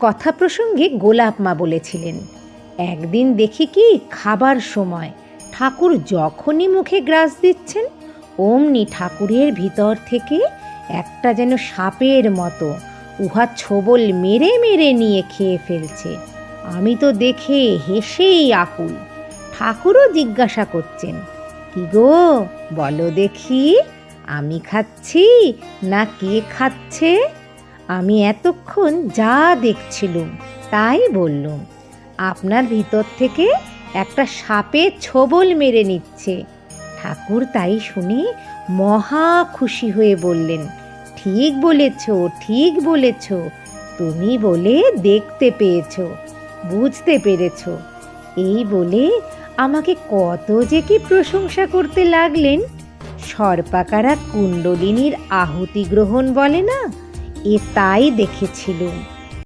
কথা প্রসঙ্গে গোলাপ মা বলেছিলেন, একদিন দেখি কি খাবার সময়। ঠাকুর যখনই মুখে গ্রাস দিচ্ছেন, অমনি ঠাকুরের ভিতর থেকে একটা যেন সাপের মতো উহা ছোবল মেরে মেরে নিয়ে খেয়ে ফেলছে। আমি তো দেখে হেসেই আকুল। ঠাকুরও জিজ্ঞাসা করছেন, কি গো, বলো দেখি, আমি খাচ্ছি না কে খাচ্ছে? আমি এতক্ষণ যা দেখছিলুম তাই বললুম, আপনার ভিতর থেকে একটা সাপে ছোবল মেরে নিচ্ছে। ঠাকুর তাই শুনে মহা খুশি হয়ে বললেন, ঠিক বলেছ ঠিক বলেছ, তুমি বলে দেখতে পেয়েছ, বুঝতে পেরেছ। এই বলে আমাকে কত যে কি প্রশংসা করতে লাগলেন। সর্পাকারা কুণ্ডলিনীর আহুতি গ্রহণ বলে না? এ তাই দেখেছিলুম।